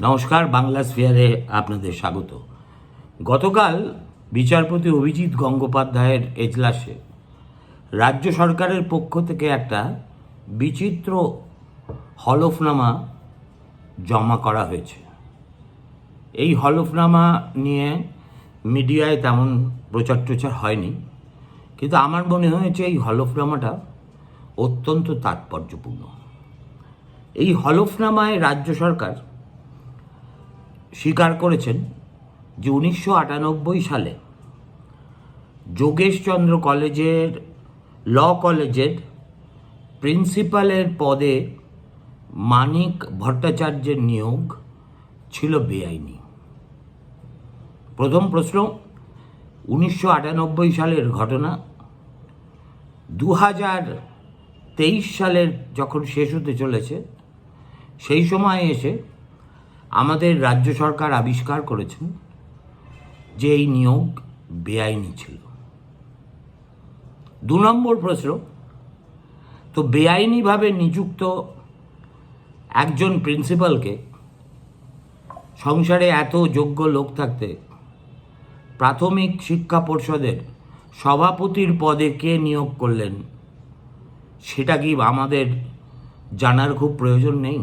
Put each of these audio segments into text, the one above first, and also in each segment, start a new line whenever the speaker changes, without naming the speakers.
নমস্কার, বাংলা স্ফিয়ারে আপনাদের স্বাগত। গতকাল বিচারপতি অভিজিৎ গঙ্গোপাধ্যায়ের এজলাসে রাজ্য সরকারের পক্ষ থেকে একটা বিচিত্র হলফনামা জমা করা হয়েছে। এই হলফনামা নিয়ে মিডিয়ায় তেমন প্রচার টচার হয়নি, কিন্তু আমার মনে হয়েছে এই হলফনামাটা অত্যন্ত তাৎপর্যপূর্ণ। এই হলফনামায় রাজ্য সরকার স্বীকার করেছেন যে উনিশশো আটানব্বই সালে যোগেশচন্দ্র কলেজের, ল কলেজের প্রিন্সিপালের পদে মানিক ভট্টাচার্যের নিয়োগ ছিল বেআইনি। প্রথম প্রশ্ন, উনিশশো আটানব্বই সালের ঘটনা। দু হাজার তেইশ সালের যখন শেষ হতে চলেছে, সেই সময় এসে আমাদের রাজ্য সরকার আবিষ্কার করেছেন যে এই নিয়োগ বেআইনি ছিল। দু নম্বর প্রশ্ন, তো বেআইনিভাবে নিযুক্ত একজন প্রিন্সিপালকে সংসারে এত যোগ্য লোক থাকতে প্রাথমিক শিক্ষা পর্ষদের সভাপতির পদে কে নিয়োগ করলেন, সেটা কি আমাদের জানার খুব প্রয়োজন নেই?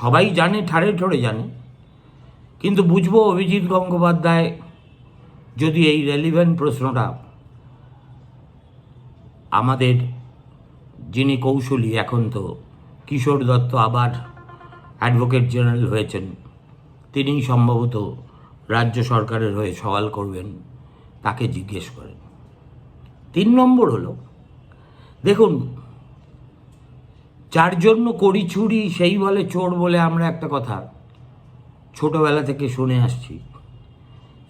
সবাই জানে, ঠাড়ে ঠোড়ে জানে। কিন্তু বুঝব অভিজিৎ গঙ্গোপাধ্যায় যদি এই রেলিভেন্ট প্রশ্নটা আমাদের, যিনি কৌশলী এখন তো, কিশোর দত্ত আবার অ্যাডভোকেট জেনারেল হয়েছেন, তিনিই সম্ভবত রাজ্য সরকারের হয়ে সওয়াল করবেন, তাকে জিজ্ঞেস করেন। তিন নম্বর হলো, দেখুন যার জন্য করি চুরি, সেই বলে চোর বলে আমরা একটা কথা ছোটবেলা থেকে শুনে আসছি।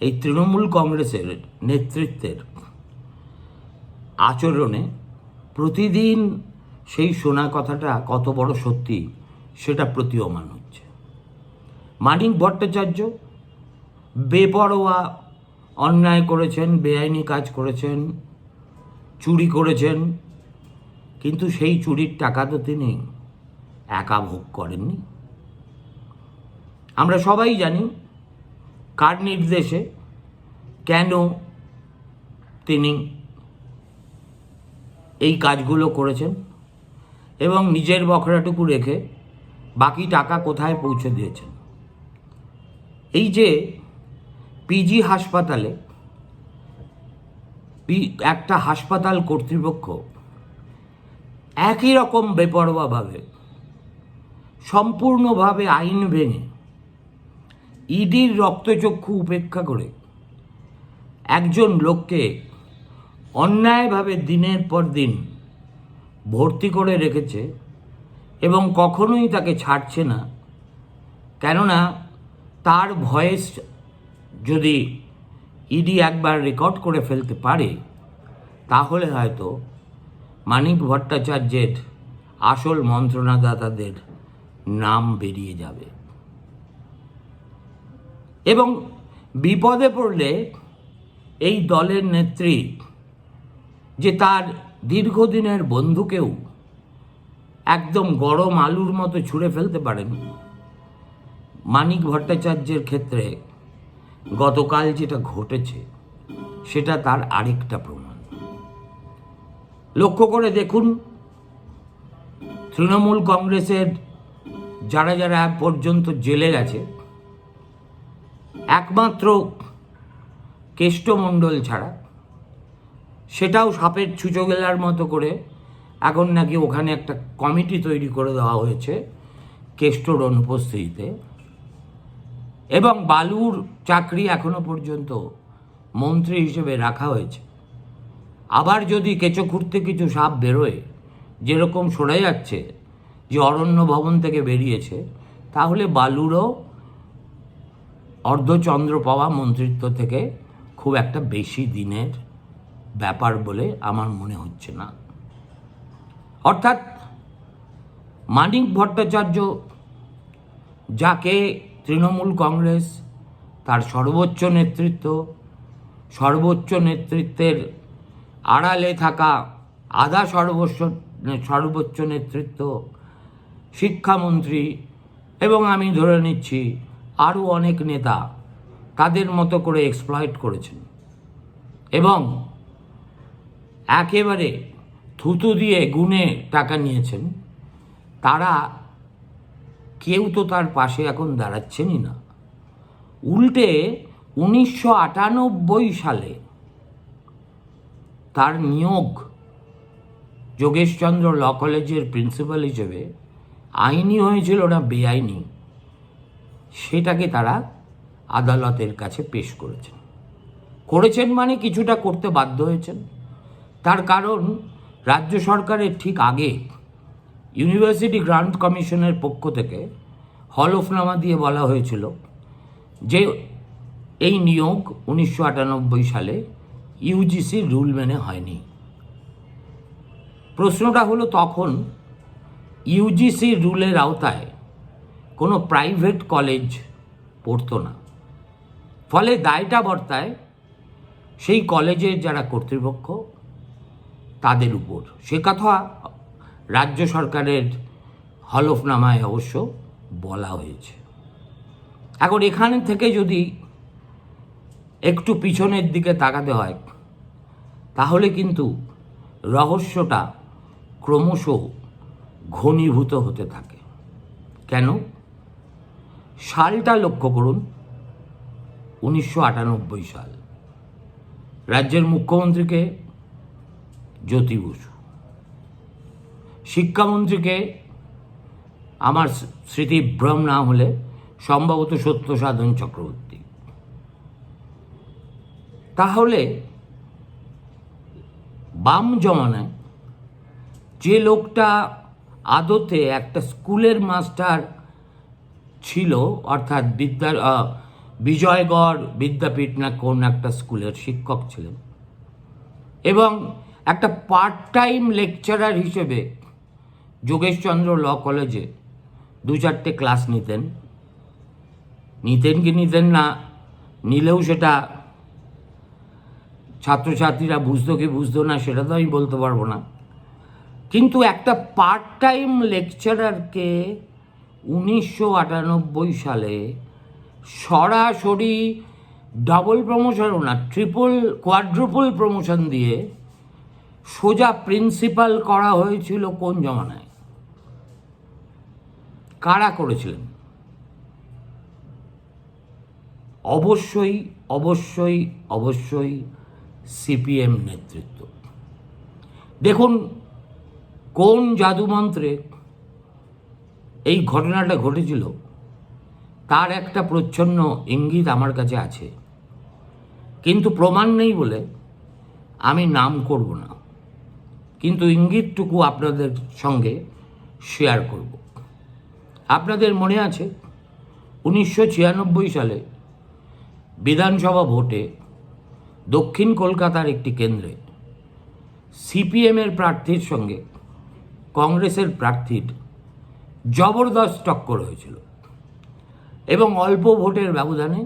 এই তৃণমূল কংগ্রেসের নেতৃত্বের আচরণে প্রতিদিন সেই শোনা কথাটা কত বড় সত্যি সেটা প্রতীয়মান হচ্ছে। মানিক ভট্টাচার্য বেপরোয়া অন্যায় করেছেন, বেআইনি কাজ করেছেন, চুরি করেছেন কিন্তু সেই চুরির টাকা তো তিনি একা ভোগ করেননি। আমরা সবাই জানি কার নির্দেশে কেন তিনি এই কাজগুলো করেছেন এবং নিজের বখরাটুকু রেখে বাকি টাকা কোথায় পৌঁছে দিয়েছেন। এই যে পিজি হাসপাতালে একটা হাসপাতাল কর্তৃপক্ষ একই রকম বেপরোয়াভাবে, সম্পূর্ণভাবে আইন ভেঙে, ইডির রক্তচক্ষু উপেক্ষা করে একজন লোককে অন্যায়ভাবে দিনের পর দিন ভর্তি করে রেখেছে এবং কখনোই তাকে ছাড়ছে না। কেননা তার ভয়েস যদি ইডি একবার রেকর্ড করে ফেলতে পারে, তাহলে হয়তো মানিক ভট্টাচার্যের আসল মন্ত্রণাদাতাদের নাম বেরিয়ে যাবে। এবং বিপদে পড়লে এই দলের নেত্রী, যে তার দীর্ঘদিনের বন্ধুকেও একদম গরম আলুর মতো ছুঁড়ে ফেলতে পারেন, মানিক ভট্টাচার্যের ক্ষেত্রে গতকাল যেটা ঘটেছে, সেটা তার আরেকটা প্রমাণ। লক্ষ্য করে দেখুন, তৃণমূল কংগ্রেসের যারা যারা পর্যন্ত জেলে গেছে, একমাত্র কেষ্টমণ্ডল ছাড়া, সেটাও সাপের ছুঁচো গেলার মতো করে এখন নাকি ওখানে একটা কমিটি তৈরি করে দেওয়া হয়েছে, কেষ্টর অনুপস্থিতিতে। এবং বালুর চাকরি এখনও পর্যন্ত মন্ত্রী হিসেবে রাখা হয়েছে। আবার যদি কেঁচো খুঁড়তে কিছু সাপ বেরোয়, যেরকম শোনা যাচ্ছে যে অরণ্য ভবন থেকে বেরিয়েছে, তাহলে বালুরও অর্ধচন্দ্র পাওয়া মন্ত্রিত্ব থেকে খুব একটা বেশি দিনের ব্যাপার বলে আমার মনে হচ্ছে না। অর্থাৎ মানিক ভট্টাচার্য যাকে তৃণমূল কংগ্রেস, তার সর্বোচ্চ নেতৃত্ব, সর্বোচ্চ নেতৃত্বের আড়ালে থাকা আধা সর্বোচ্চ সর্বোচ্চ নেতৃত্ব, শিক্ষামন্ত্রী এবং আমি ধরে নিচ্ছি আরও অনেক নেতা তাদের মতো করে এক্সপ্লয়েট করেছেন। এবং একেবারে থুতু দিয়ে গুনে টাকা নিয়েছেন, তারা কেউ তো তার পাশে এখন দাঁড়াচ্ছেনই না। উল্টে উনিশশো আটানব্বই সালে তার নিয়োগ যোগেশচন্দ্র ল কলেজের প্রিন্সিপাল হিসেবে আইনি হয়েছিল না বেআইনি, সেটাকে তারা আদালতের কাছে পেশ করেছেন। করেছেন মানে কিছুটা করতে বাধ্য হয়েছেন। তার কারণ, রাজ্য সরকারের ঠিক আগে ইউনিভার্সিটি গ্রান্ট কমিশনের পক্ষ থেকে হলফনামা দিয়ে বলা হয়েছিল যে এই নিয়োগ উনিশশো আটানব্বই সালে ইউজিসি রুল মেনে হয়নি। প্রশ্নটা হলো তখন ইউজিসি রুলের আওতায় কোনো প্রাইভেট কলেজ পড়তো না। ফলে দায়টা বর্তায় সেই কলেজের যারা কর্তৃপক্ষ তাদের উপর। সে কথা রাজ্য সরকারের হলফনামায় অবশ্য বলা হয়েছে। এখন এখান থেকে যদি একটু পিছনের দিকে তাকাতে হয় তাহলে কিন্তু রহস্যটা ক্রমশ ঘনীভূত হতে থাকে। কেন? সালটা লক্ষ্য করুন, উনিশশো আটানব্বই সাল। রাজ্যের মুখ্যমন্ত্রীকে জ্যোতি বসু, শিক্ষামন্ত্রীকে আমার স্মৃতি ভ্রম না হলে সম্ভবত সত্য সাধন চক্রবর্তী। তাহলে বাম জমানায় যে লোকটা আদতে একটা স্কুলের মাস্টার ছিল, অর্থাৎ বিদ্যা বিজয়গড় বিদ্যাপীঠ না কোন একটা স্কুলের শিক্ষক ছিলেন, এবং একটা পার্ট টাইম লেকচারার হিসেবে যোগেশচন্দ্র ল কলেজে দু চারটে ক্লাস নিতেন। নিতেন কি নিতেন না, নিলেও সেটা ছাত্রছাত্রীরা বুঝতো কি বুঝতো না, সেটা তো আমি বলতে পারব না। কিন্তু একটা পার্ট টাইম লেকচারারকে উনিশশো আটানব্বই সালে সরাসরি ডাবল প্রমোশনও না ট্রিপল কোয়াড্রুপল প্রমোশন দিয়ে সোজা প্রিন্সিপাল করা হয়েছিল কোন জমানায়? কারা করেছিলেন? অবশ্যই অবশ্যই অবশ্যই সিপিএম নেতৃত্ব। দেখুন, কোন জাদুমন্ত্রে এই ঘটনাটা ঘটেছিল, তার একটা প্রচ্ছন্ন ইঙ্গিত আমার কাছে আছে। কিন্তু প্রমাণ নেই বলে আমি নাম করব না। কিন্তু ইঙ্গিতটুকু আপনাদের সঙ্গে শেয়ার করব। আপনাদের মনে আছে, উনিশশো ছিয়ানব্বই সালে বিধানসভা ভোটে দক্ষিণ কলকাতার একটি কেন্দ্রে। সিপিএমের প্রার্থীর সঙ্গে কংগ্রেসের প্রার্থীর জবরদস্ত টক্কর হয়েছিল এবং অল্প ভোটের ব্যবধানে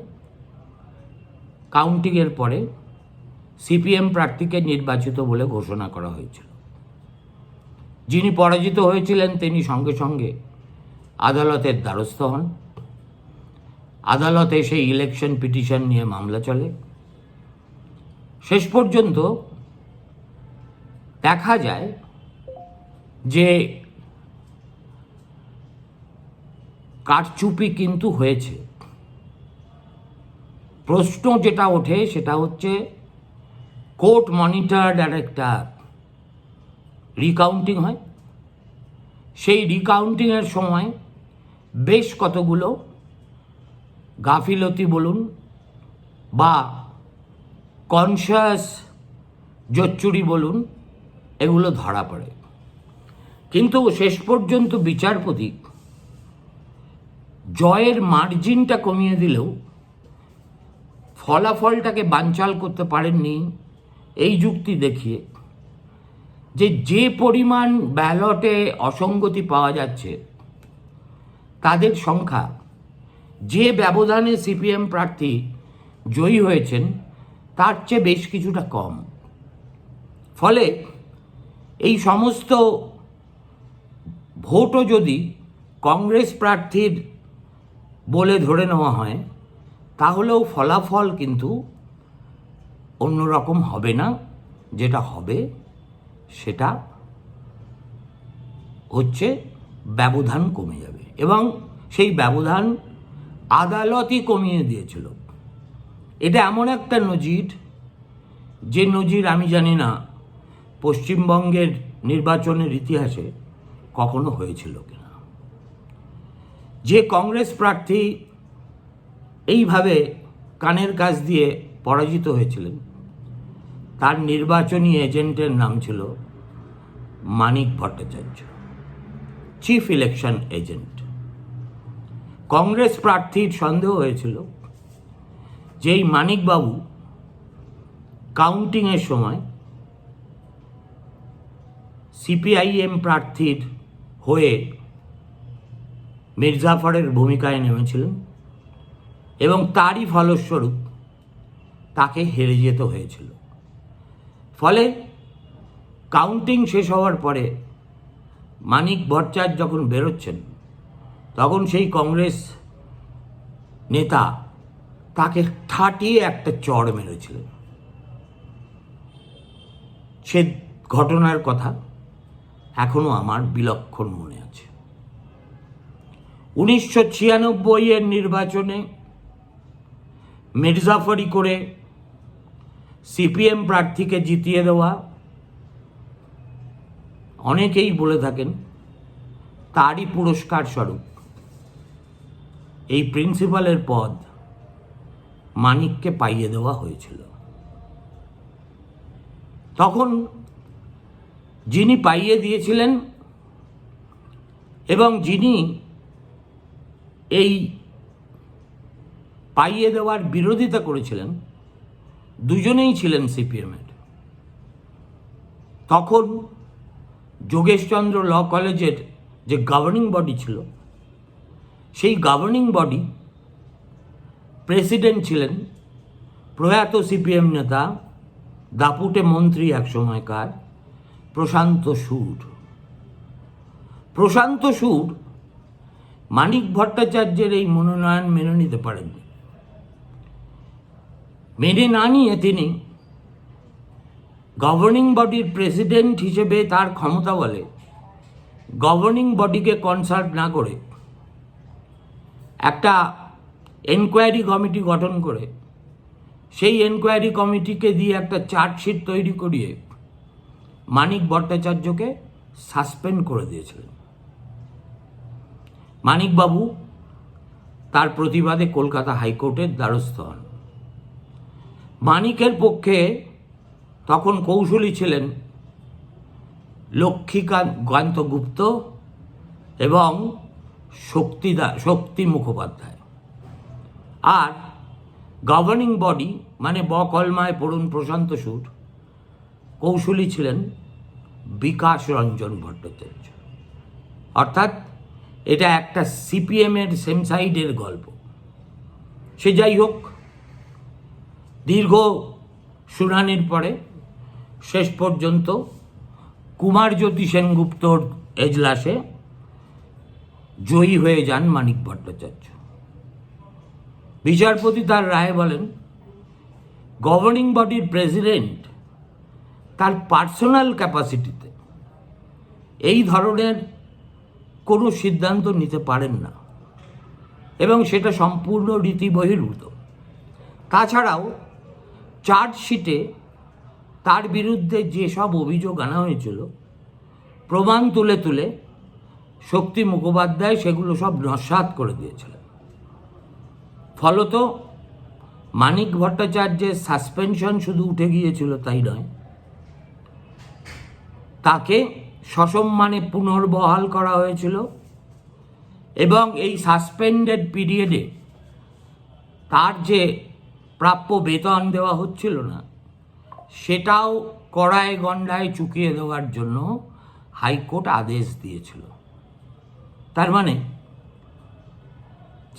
কাউন্টিংয়ের পরে সিপিএম প্রার্থীকে নির্বাচিত বলে ঘোষণা করা হয়েছিল। যিনি পরাজিত হয়েছিলেন তিনি সঙ্গে সঙ্গে আদালতের দ্বারস্থ হন। আদালতে সেই ইলেকশন পিটিশন নিয়ে মামলা চলে। শেষ পর্যন্ত দেখা যায় যে কারচুপি কিন্তু হয়েছে। প্রশ্ন যেটা ওঠে সেটা হচ্ছে কোর্ট মনিটরড আর একটা রিকাউন্টিং হয়। সেই রিকাউন্টিংয়ের সময় বেশ কতগুলো গাফিলতি বলুন বা কনসিয়াস জোচ্চুরি বলুন, এগুলো ধরা পড়ে। কিন্তু শেষ পর্যন্ত বিচারপতি জয়ের মার্জিনটা কমিয়ে দিলেও ফলাফলটাকে বানচাল করতে পারেননি এই যুক্তি দেখিয়ে যে যে পরিমাণ ব্যালটে অসঙ্গতি পাওয়া যাচ্ছে, তাদের সংখ্যা, যে ব্যবধানে সিপিএম প্রার্থী জয়ী হয়েছেন তার চেয়ে বেশ কিছুটা কম। ফলে এই সমস্ত ভোটও যদি কংগ্রেস প্রার্থীর বলে ধরে নেওয়া হয়, তাহলেও ফলাফল কিন্তু অন্যরকম হবে না। যেটা হবে, সেটা হচ্ছে ব্যবধান কমে যাবে। এবং সেই ব্যবধান আদালতই কমিয়ে দিয়েছিল। এটা এমন একটা নজির যে নজির আমি জানি না পশ্চিমবঙ্গের নির্বাচনের ইতিহাসে কখনো হয়েছিল কিনা। যে কংগ্রেস প্রার্থী এইভাবে কানের কাজ দিয়ে পরাজিত হয়েছিলেন, তার নির্বাচনী এজেন্টের নাম ছিল Manik Bhattacharya, chief election agent. Congress প্রার্থীর সন্দেহ হয়েছিল যে এই মানিকবাবু কাউন্টিংয়ের সময় সিপিআইএম প্রার্থীর হয়ে মির্জাফরের ভূমিকায় নেমেছিলেন এবং তারই ফলস্বরূপ তাকে হেরে যেতে হয়েছিল। ফলে কাউন্টিং শেষ হওয়ার পরে মানিক ভট্টাচার্য যখন বেরোচ্ছেন, তখন সেই কংগ্রেস নেতা তাকে ঠাটিয়ে একটা চড় মেরেছিলেন সে ঘটনার কথা এখনও আমার বিলক্ষণ মনে আছে। উনিশশো ছিয়ানব্বই এর নির্বাচনে মির্জাফরি করে সিপিএম প্রার্থীকে জিতিয়ে দেওয়া, অনেকেই বলে থাকেন তারই পুরস্কার স্বরূপ এই প্রিন্সিপালের পদ মানিককে পাইয়ে দেওয়া হয়েছিল। তখন যিনি পাইয়ে দিয়েছিলেন এবং যিনি এই পাইয়ে দেওয়ার বিরোধিতা করেছিলেন, দুজনেই ছিলেন সিপিএমের তখন যোগেশচন্দ্র ল কলেজের যে গভর্নিং বডি ছিল, সেই গভর্নিং বডি প্রেসিডেন্ট ছিলেন প্রয়াত সিপিএম নেতা, দাপুটে মন্ত্রী এক সময়কার, প্রশান্ত সুর। প্রশান্ত সুর মানিক ভট্টাচার্যের এই মনোনয়ন মেনে নিতে পারেননি। মেনে না নিয়ে তিনি গভর্নিং বডির প্রেসিডেন্ট হিসেবে তার ক্ষমতা বলে গভর্নিং বডিকে কনসাল্ট না করে একটা এনকোয়ারি কমিটি গঠন করে, সেই এনকোয়ারি কমিটিকে দিয়ে একটা চার্জশিট তৈরি করিয়ে মানিক ভট্টাচার্যকে সাসপেন্ড করে দিয়েছিলেন। মানিকবাবু তার প্রতিবাদে কলকাতা হাইকোর্টের দ্বারস্থ হন। মানিকের পক্ষে তখন কৌশলী ছিলেন লক্ষ্মীকান্ত কান্ত গুপ্ত এবং শক্তিদা, শক্তি মুখোপাধ্যায়। আর গভর্নিং বডি মানে বকলমায় পড়ুন প্রশান্ত সুর, কৌশলী ছিলেন বিকাশ রঞ্জন ভট্টাচার্য। অর্থাৎ এটা একটা সিপিএমের সেম সাইডের গল্প। সে যাই হোক, দীর্ঘ শুনানির পরে শেষ পর্যন্ত কুমারজ্যোতি সেনগুপ্তর এজলাসে জয়ী হয়ে যান মানিক ভট্টাচার্য। বিচারপতি তার রায়ে বলেন গভর্নিং বডির প্রেসিডেন্ট তার পার্সোনাল ক্যাপাসিটিতে এই ধরনের কোনো সিদ্ধান্ত নিতে পারেন না এবং সেটা সম্পূর্ণ রীতি বহির্ভূত। তাছাড়াও চার্জশিটে তার বিরুদ্ধে যেসব অভিযোগ আনা হয়েছিল, প্রমাণ তুলে তুলে শক্তি মুখোপাধ্যায় সেগুলো সব নস্বাত করে দিয়েছিলেন। ফলত মানিক ভট্টাচার্যের সাসপেনশন শুধু উঠে গিয়েছিল তাই নয়। তাকে সসম্মানে পুনর্বহাল করা হয়েছিল এবং এই সাসপেন্ডেড পিরিয়ডে তার যে প্রাপ্য বেতন দেওয়া হচ্ছিল না, সেটাও কড়ায় গণ্ডায় চুকিয়ে দেওয়ার জন্য হাইকোর্ট আদেশ দিয়েছিল। তার মানে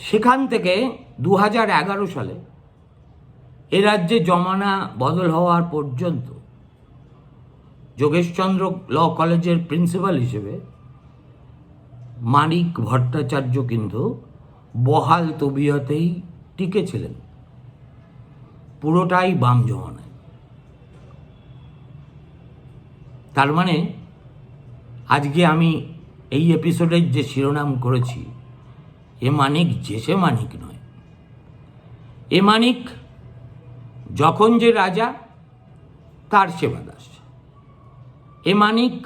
সেখান থেকে দু হাজার এগারো সালে এ রাজ্যে জমানা বদল হওয়ার পর্যন্ত যোগেশচন্দ্র ল কলেজের প্রিন্সিপাল হিসেবে মানিক ভট্টাচার্য কিন্তু বহাল তবিয়তেই টিকেছিলেন পুরোটাই বাম জমানায়। তার মানে আজকে আমি এই এপিসোডের যে শিরোনাম করেছি, এ মানিক যেসে মানিক নয়। এ মানিক যখন যে রাজা, তার সেবা দাস। এ মানিক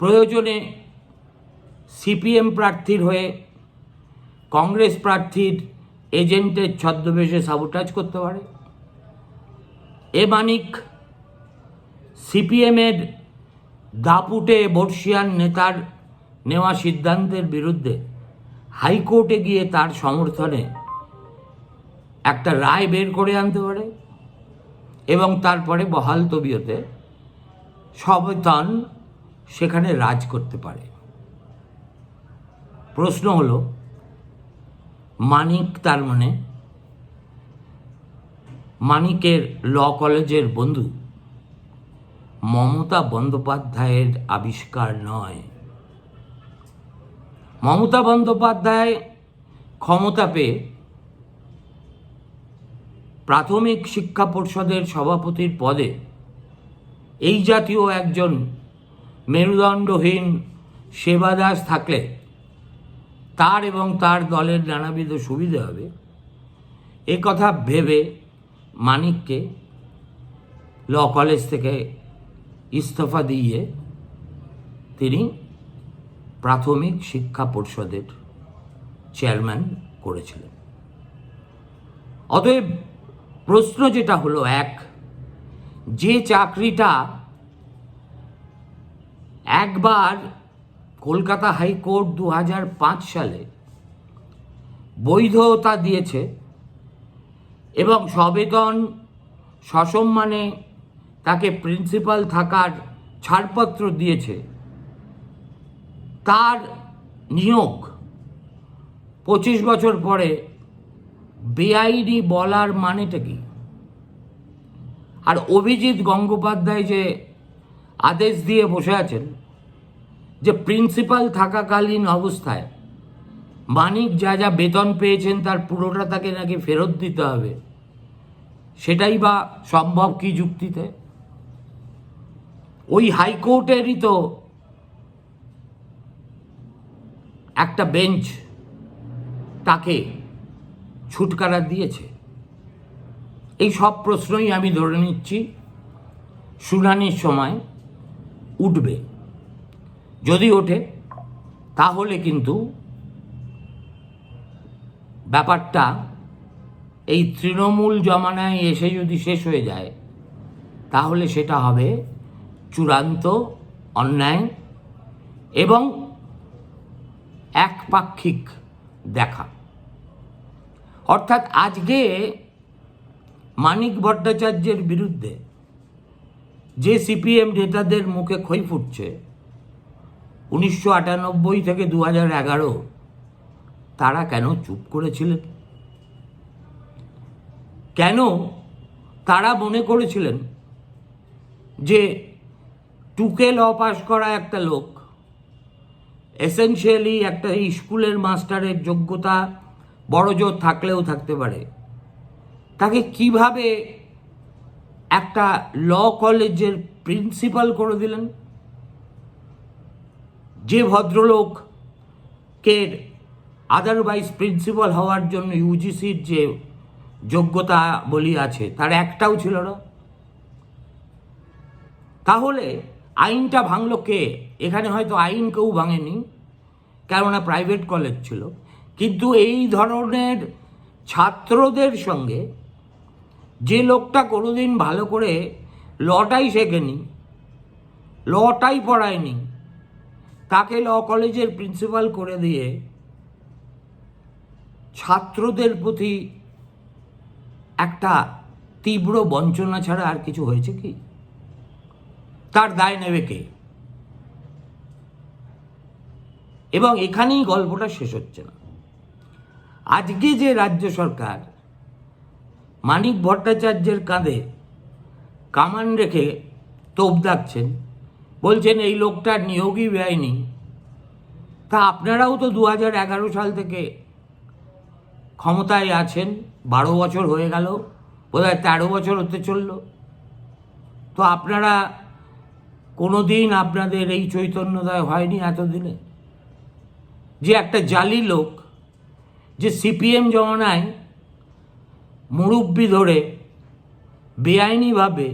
প্রয়োজনে সিপিএম প্রার্থীর হয়ে কংগ্রেস প্রার্থীর এজেন্টের ছদ্মবেশে সাবোটাজ করতে পারে। এ মানিক সিপিএমের দাপুটে বর্ষিয়ান নেতার নেওয়া সিদ্ধান্তের বিরুদ্ধে হাইকোর্টে গিয়ে তার সমর্থনে একটা রায় বের করে আনতে পারে এবং তারপরে বহাল তবিয়তে সবেতন সেখানে রাজ করতে পারে। প্রশ্ন হলো, মানিক তার মানে মানিকের ল কলেজের বন্ধু মমতা বন্দ্যোপাধ্যায়ের আবিষ্কার নয়। মমতা বন্দ্যোপাধ্যায় ক্ষমতা পেয়ে প্রাথমিক শিক্ষা পর্ষদের সভাপতির পদে এই জাতীয় একজন মেরুদণ্ডহীন সেবাদাস থাকলে তার এবং তার দলের নানাবিধ সুবিধে হবে। এ কথা ভেবে মানিককে ল কলেজ থেকে ইস্তফা দিয়ে তিনি প্রাথমিক শিক্ষা পর্ষদের চেয়ারম্যান করেছিলেন। অতএব প্রশ্ন যেটা হলো এক, যে চাকরিটা একবার কলকাতা হাইকোর্ট দু হাজার পাঁচ সালে বৈধতা দিয়েছে এবং সবেতন সসম্মানে তাকে প্রিন্সিপাল থাকার ছাড়পত্র দিয়েছে, তার নিয়োগ পঁচিশ বছর পরে বেআইনি বলার মানেটা কি? আর অভিজিৎ গঙ্গোপাধ্যায় যে আদেশ দিয়ে বসে আছেন, যে প্রিন্সিপাল থাকাকালীন অবস্থায় মানিক যা যা বেতন পেয়েছেন তার পুরোটা তাকে নাকি ফেরত দিতে হবে, সেটাই বা সম্ভব কি যুক্তিতে? ওই হাইকোর্টেরই তো একটা বেঞ্চ, তাকে ছুটকারা দিয়েছে। এই সব প্রশ্নই আমি ধরে নিচ্ছি, শুনানির সময় উঠবে। যদি ওঠে, তাহলে কিন্তু ব্যাপারটা এই তৃণমূল জমানায় এসে যদি শেষ হয়ে যায়, তাহলে সেটা হবে চূড়ান্ত অন্যায় এবং একপাক্ষিক দেখা। অর্থাৎ আজকে মানিক ভট্টাচার্যের বিরুদ্ধে যে সিপিএম নেতাদের মুখে খই ফুটছে, উনিশশো আটানব্বই থেকে দু এগারো, তারা কেন চুপ করেছিলেন? কেন তারা মনে করেছিলেন যে টুকে ল পাস করা একটা লোক, এসেনশিয়ালি একটা স্কুলের মাস্টারের যোগ্যতা বড় জোর থাকলেও থাকতে পারে। তাকে কীভাবে একটা ল কলেজের প্রিন্সিপাল করে দিলেন? যে ভদ্রলোককে আদারওয়াইজ প্রিন্সিপাল হওয়ার জন্য ইউজিসির যে যোগ্যতা বলি আছে, তার একটাও ছিল না। তাহলে আইনটা ভাঙল কে? এখানে হয়তো আইন কেউ ভাঙেনি, কেননা প্রাইভেট কলেজ ছিল। কিন্তু এই ধরনের ছাত্রদের সঙ্গে যে লোকটা কোনোদিন ভালো করে লটাই শেখেনি, লটাই পড়ায়নি, তাকে ল কলেজের প্রিন্সিপাল করে দিয়ে ছাত্রদের প্রতি একটা তীব্র বঞ্চনা ছাড়া আর কিছু হয়েছে কি? তার দায় নেবে কে? এবং এখানেই গল্পটা শেষ হচ্ছে না। আজকে যে রাজ্য সরকার মানিক ভট্টাচার্যের কাঁধে কামান রেখে তোপ দাগছেন, বলছেন এই লোকটার নিয়োগই বেআইনি, তা আপনারাও তো দু হাজার এগারো সাল থেকে ক্ষমতায় আছেন, বারো বছর হয়ে গেল, বোধহয় তেরো বছর হতে চলল। তো আপনারা কোনো দিন আপনাদের এই চৈতন্যদয় হয়নি এতদিনে? যে একটা জালি লোক যে সিপিএম জমানায় মুরব্বি ধরে বেআইনিভাবে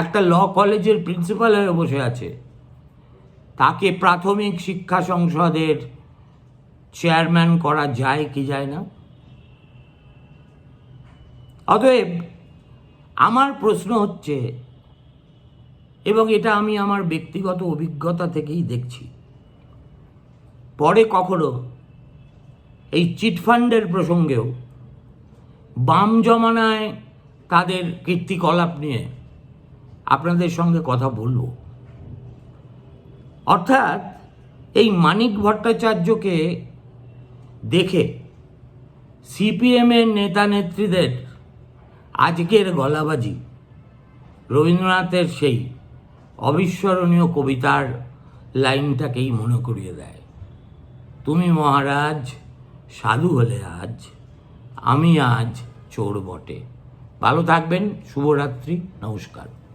একটা ল কলেজের প্রিন্সিপাল হয়ে বসে আছে, তাকে প্রাথমিক শিক্ষা সংসদের চেয়ারম্যান করা যায় কি যায় না? অতএব আমার প্রশ্ন হচ্ছে, এবং এটা আমি আমার ব্যক্তিগত অভিজ্ঞতা থেকেই দেখছি, পরে কখনো এই চিটফান্ডের প্রসঙ্গেও বাম জমানায় তাদের কীর্তিকলাপ নিয়ে আপনাদের সঙ্গে কথা বলব। অর্থাৎ এই মানিক ভট্টাচার্যকে দেখে সিপিএমের নেতা নেত্রীদের আজকের গলাবাজি, রবীন্দ্রনাথের সেই অবিস্মরণীয় কবিতার লাইনটাকেই মনে করিয়ে দেয়। তুমি মহারাজ সাধু হলে আজ আমি আজ চোর বটে। ভালো থাকবেন শুভরাত্রি নমস্কার।